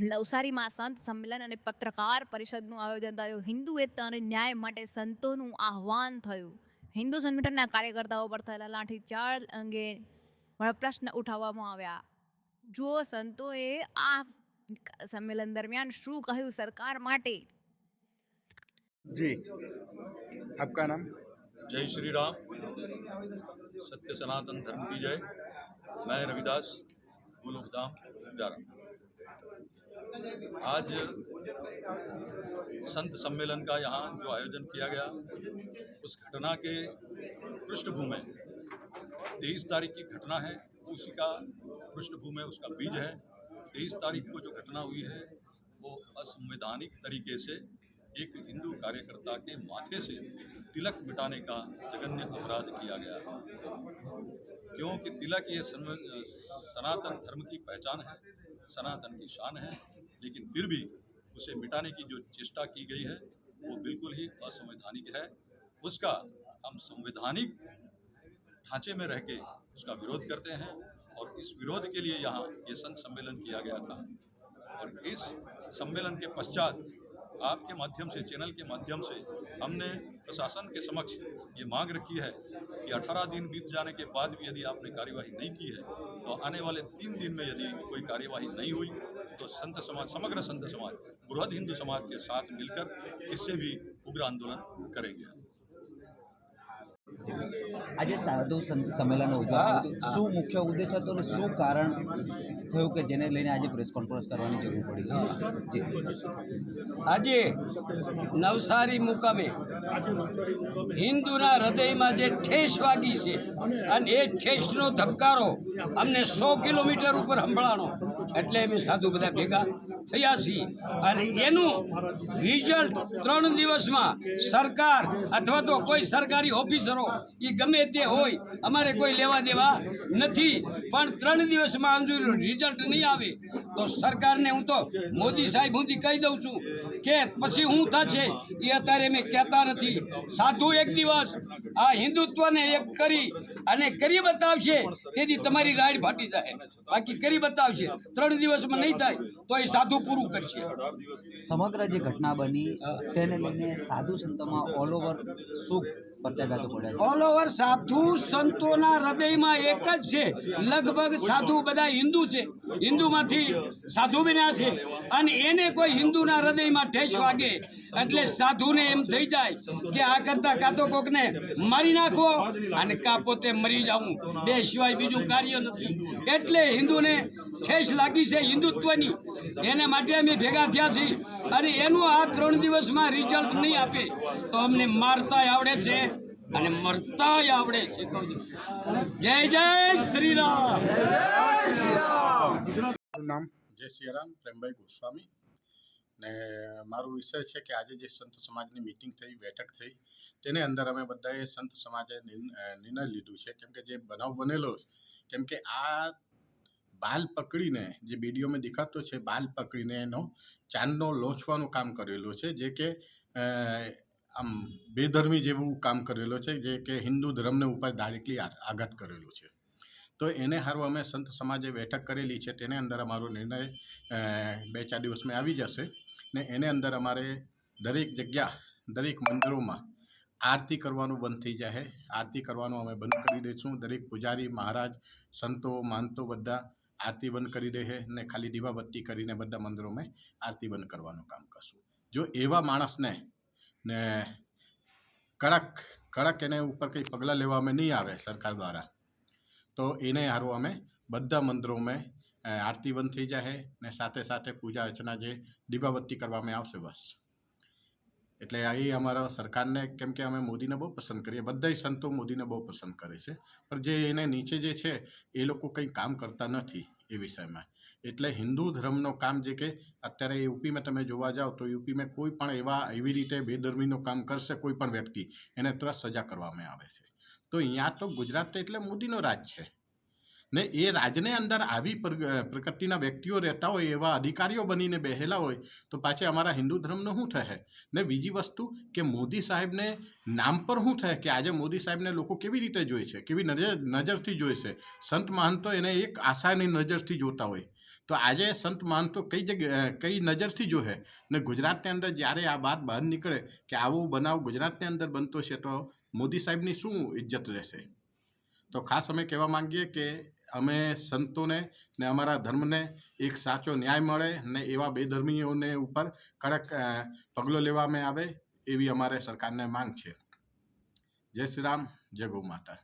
નવસારીમાં સંત સંમેલન અને પત્રકાર પરિષદનું આયોજન થયું હિન્દુ એકતા અને ન્યાય માટે સંતોનું આહ્વાન થયું હિન્દુ સંગઠનના કાર્યકર્તાઓ પર થયેલા લાઠીચાર્જ અંગે ઘણા પ્રશ્ન ઉઠાવવામાં આવ્યા જુઓ સંતોએ આ સંમેલન દરમિયાન શું કહ્યું સરકાર માટે जी आपका नाम जय श्री राम सत्य सनातन धर्म की जय मैं रविदास गोलोक धाम जारा आज संत सम्मेलन का यहाँ जो आयोजन किया गया, उस घटना के पृष्ठभूमि, तेईस तारीख की घटना है, उसी का पृष्ठभूमि, उसका बीज है। तेईस तारीख को जो घटना हुई है, वो असंवैधानिक तरीके से एक हिंदू कार्यकर्ता के माथे से तिलक मिटाने का जघन्य अपराध किया गया है। क्योंकि तिलक ये सनातन धर्म की पहचान है, सनातन की शान है लेकिन फिर भी उसे मिटाने की जो चेष्टा की गई है, वो बिल्कुल ही असंवैधानिक है। उसका हम संवैधानिक ढांचे में रह के उसका विरोध करते हैं और इस विरोध के लिए यहाँ ये संत सम्मेलन किया गया था। और इस सम्मेलन के पश्चात आपके माध्यम से, चैनल के माध्यम से हमने प्रशासन के समक्ष ये मांग रखी है कि 18 दिन बीत जाने के बाद भी यदि आपने कार्यवाही नहीं की है तो आने वाले तीन दिन में यदि कोई कार्यवाही नहीं हुई तो संत समाज, समग्र संत समाज, बृहद हिंदू समाज के साथ मिलकर इससे भी उग्र आंदोलन करेंगे। આજે સાધુ સંત સંમેલન ઉજવવામાં હતું શું મુખ્ય ઉદ્દેશ હતો અને શું કારણ થયું કે જેને લઈને આજે પ્રેસ કોન્ફરન્સ કરવાની જરૂર પડી? આજે નવસારી મુકામે હિન્દુના હૃદયમાં જે ઠેસ વાગી છે અને એ ઠેસનો ધબકારો અમને સો કિલોમીટર ઉપર સંભળાણો. એટલે અમે સાધુ બધા ભેગા થયા છીએ અને એનું રિઝલ્ટ ત્રણ દિવસમાં સરકાર અથવા તો કોઈ સરકારી ઓફિસરો એ ગમે તે હોય, અમારે કોઈ લેવા દેવા નથી. પણ ત્રણ દિવસમાં અંજુર રિઝલ્ટ નહીં આવે, તો સરકારને હું તો મોદી સાહેબ હું કહી દઉં છું કે પછી હું થશે એ અત્યારે મેં કહેતા નથી. સાધુ એક દિવસ આ હિન્દુત્વને એક કરી અને કરી બતાવશે, તેથી તમારી રાઈડ ફાટી જાય. બાકી કરી બતાવશે. ત્રણ દિવસમાં નહીં થાય તો એ સાધુ પૂરું કરશે. સમગ્ર જે ઘટના બની તેને લઈને સાધુ સંતોમાં ઓલ ઓવર છે? ઓલ ઓવર સાધુ સંતોના હૃદયમાં એક જ છે. લગભગ સાધુ બધા હિન્દુ છે. હિન્દુમાંથી સાધુ બન્યા છે. અને એને કોઈ હિન્દુના હૃદયમાં ઠેસ વાગે એટલે સાધુને એમ થઈ જાય કે આ કરતા કાં તો કોકને મારી નાખો અને કાં પોતે મરી જાઉં. બે સિવાય બીજું કાર્ય નથી. એટલે હિન્દુને ઠેસ લાગી છે હિન્દુત્વની. એને માટે અમે ભેગા થયા છીએ અને એનું આ ત્રણ દિવસમાં રિઝલ્ટ નહીં આપે તો અમને મારતા આવડે છે અને મરતાય આવડે છે. કહું છું. જય જય શ્રી રામ નામ જય સિયારામ પ્રેમભાઈ ગોસ્વામી. ને મારો વિષય છે કે આજે જે સંત સમાજની મિટિંગ થઈ બેઠક થઈ તેની અંદર અમે બધાએ સંત સમાજે નિર્ણય લીધું છે. કેમ કે જે બનાવ બનેલો છે, કેમ કે આ બાલ પકડીને, જે વિડીયોમાં દેખાતો છે, બાલ પકડીને એનો ચાંદનો લોચવાનું કામ કરેલું છે. જે કે આમ બેધર્મી જેવું કામ કરેલું છે, જે કે હિન્દુ ધર્મને ઉપર ડાયરેક્ટલી આઘાત કરેલું છે. તો એને હારું અમે સંત સમાજે બેઠક કરેલી છે, તેને અંદર અમારો નિર્ણય બે ચાર દિવસમાં આવી જશે. ને એને અંદર અમારે દરેક જગ્યા, દરેક મંદિરોમાં આરતી કરવાનું બંધ થઈ જાય આરતી કરવાનું અમે બંધ કરી દઈશું. દરેક પૂજારી, મહારાજ, સંતો, માનતો બધા આરતી બંધ કરી દે છે ને ખાલી દીવાબત્તી કરીને બધા મંદિરોમાં આરતી બંધ કરવાનું કામ કરશું. જો એવા માણસને ને કડક કડક એને ઉપર કંઈ પગલાં લેવામાં નહીં આવે સરકાર દ્વારા, તો એને હારું અમે બધા મંદિરોમાં આરતી બંધ થઈ જાય ને સાથે સાથે પૂજા અર્ચના જે દીવાબત્તી કરવામાં આવશે બસ. એટલે અહીં અમારા સરકારને, કેમ કે અમે મોદીને બહુ પસંદ કરીએ, બધાય સંતો મોદીને બહુ પસંદ કરે છે. પણ જે એને નીચે જે છે, એ લોકો કંઈ કામ કરતા નથી એ વિષયમાં. એટલે હિન્દુ ધર્મનો કામ જે કે, અત્યારે યુપીમાં તમે જોવા જાઓ તો યુપીમાં કોઈ પણ એવા એવી રીતે બેધર્મીનું કામ કરશે કોઈ પણ વ્યક્તિ, એને તરત સજા કરવામાં આવે છે. તો અહીંયા તો ગુજરાત એટલે મોદીનો રાજ છે. ને એ રાજને અંદર આવી પ્ર- પ્રકૃતિના વ્યક્તિઓ રહેતા હોય, એવા અધિકારીઓ બનીને બેહેલા હોય, તો પાછી અમારા હિન્દુ ધર્મનો શું થશે ને બીજી વસ્તુ કે મોદી સાહેબને નામ પર શું થાય કે આજે મોદી સાહેબને લોકો કેવી રીતે જોઈ છે? કેવી નજર, નજરથી જોઈ છે? સંત મહંતો એને એક આશાની નજરથી જોતા હોય. તો આજે સંત મહંતો કઈ જગ્યા કઈ નજરથી જોહે? ને ગુજરાતની અંદર જ્યારે આ વાત બહાર નીકળે કે આવો બનાવ ગુજરાતની અંદર બનતો છે, તો મોદી સાહેબની શું ઇજ્જત રહેશે? તો ખાસ અમે કહેવા માંગીએ કે અમે સંતોને ને અમારા ધર્મને એક સાચો ન્યાય મળે ને એવા બેધર્મીઓને ઉપર કડક પગલો લેવામાં આવે એવી અમારે સરકારને માંગ છે. જય શ્રી રામ, જય ગૌ માતા.